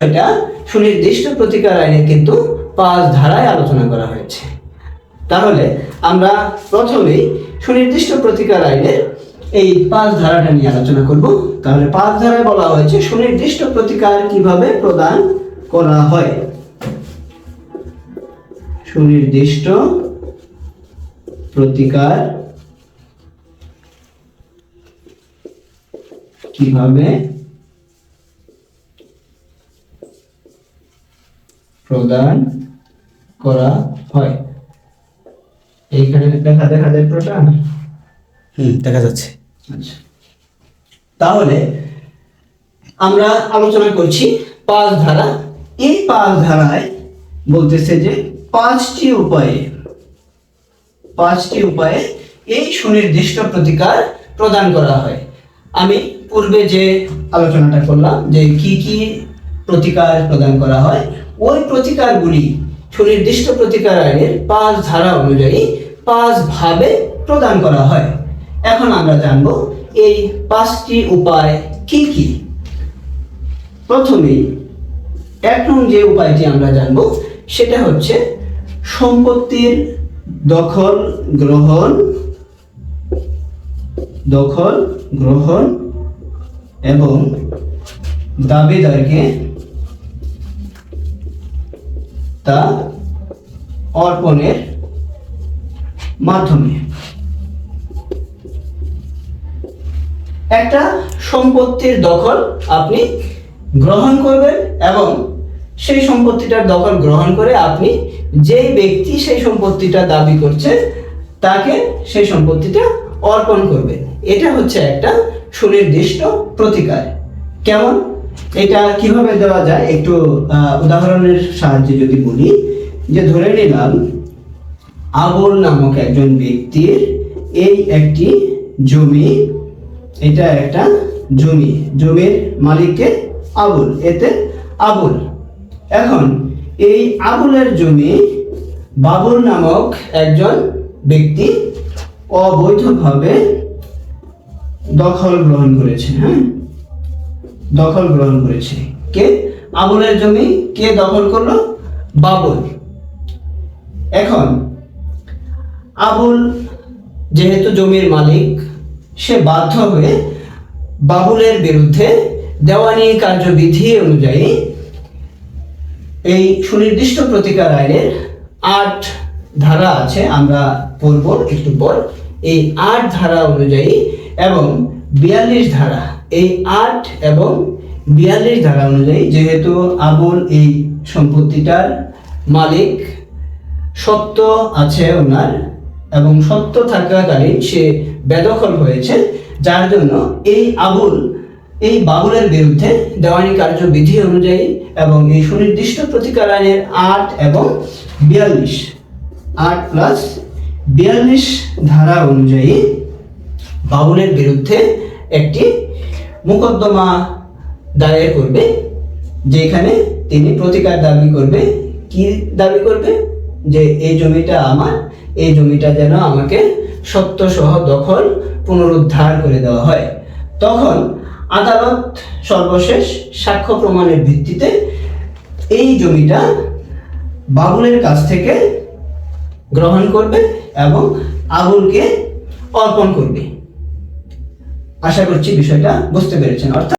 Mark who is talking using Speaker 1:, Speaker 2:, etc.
Speaker 1: এটা সুনির্দিষ্ট প্রতিকার আইনের কিন্তু পাঁচ ধারায় আলোচনা করা হয়েছে। তাহলে আমরা প্রথমেই সুনির্দিষ্ট প্রতিকার আইনের এই পাঁচ ধারাটা নিয়ে আলোচনা করব। তাহলে পাঁচ ধারায় বলা হয়েছে সুনির্দিষ্ট প্রতিকার কীভাবে প্রদান করা হয়। সুনির্দিষ্ট প্রতিকার কীভাবে প্রদান করা হয়। এইখানে দেখা দেখা যায় পুরোটা
Speaker 2: হুম দেখা যাচ্ছে।
Speaker 1: আচ্ছা। তাহলে আমরা আলোচনা করছি পাঁচ ধারা। এই পাঁচ ধারায় বলতেছে যে পাঁচটি উপায়ে পাঁচটি উপায়ে এই সুনির্দিষ্ট প্রতিকার প্রদান করা হয়। আমি পূর্বে যে আলোচনাটা করলাম যে কি কি প্রতিকার প্রদান করা হয় ওই প্রতিকারগুলি সুনির্দিষ্ট প্রতিকার আইনের পাঁচ ধারা অনুযায়ী পাঁচ ভাবে প্রদান করা হয়। এখন আমরা জানব এই পাঁচটি উপায় কি কি? প্রথমেই এক নং যে উপায়টি আমরা জানব সেটা হচ্ছে সম্পত্তির দখল গ্রহণ দখল গ্রহণ এবং দাবিদারকে তা অর্পণের মাধ্যমে। একটা সম্পত্তির দখল আপনি গ্রহণ করবেন এবং সেই সম্পত্তিটার দখল গ্রহণ করে আপনি যেই ব্যক্তি সেই সম্পত্তিটা দাবি করছে, তাকে সেই সম্পত্তিটা অর্পণ করবেন। এটা হচ্ছে একটা সুনির্দিষ্ট প্রতিকার। কেমন? এটা কীভাবে দেওয়া যায়? একটু উদাহরণের সাহায্যে যদি বলি, যে ধরে নিলাম, আবুল নামক একজন ব্যক্তির এই একটি জমি, এটা একটা জমি, জমির মালিককে আবুল, এতে আবুল। এখন, এই আবুলের জমি বাবুল নামক একজন ব্যক্তি অবৈধভাবে দখল গ্রহণ করেছে হ্যাঁ? দখল গ্রহণ করেছে। কে? আবুলের জমি কে দখল করল? বাবুল। এখন, আবুল যেহেতু জমির মালিক, সে বাধ্য হয়ে বাবুলের বিরুদ্ধে দেওয়ানি কার্যবিধি অনুযায়ী এই সুনির্দিষ্ট প্রতিকার আইনের আট ধারা আছে, আমরা পড়ব একটু পর। এই আট ধারা অনুযায়ী এবং বিয়াল্লিশ ধারা এই আট এবং বিয়াল্লিশ ধারা অনুযায়ী যেহেতু আবুল এই সম্পত্তিটার মালিক, সত্য আছে ওনার এবং সত্য থাকাকালীন সে বেদখল হয়েছে, যার জন্য এই আবুল, এই বাবুলের বিরুদ্ধে দেওয়ানি কার্যবিধি অনুযায়ী এবং এই সুনির্দিষ্ট প্রতিকার আইনের আট এবং বিয়াল্লিশ, আট প্লাস বিয়াল্লিশ ধারা অনুযায়ী বাবুলের বিরুদ্ধে একটি মোকদ্দমা দায়ের করবে, যেখানে তিনি প্রতিকার দাবি করবে। কি দাবি করবে? যে এই জমিটা আমার, এই জমিটা যেন আমাকে সত্য সহ দখল পুনরুদ্ধার করে দেওয়া হয়। তখন আদালত সর্বশেষ সাক্ষ্য প্রমাণের ভিত্তিতে এই জমিটা বাবুলের কাছ থেকে গ্রহণ করবে এবং আবুলকে অর্পণ করবে। আশা করছি বিষয়টা বুঝতে পেরেছেন। অর্থাৎ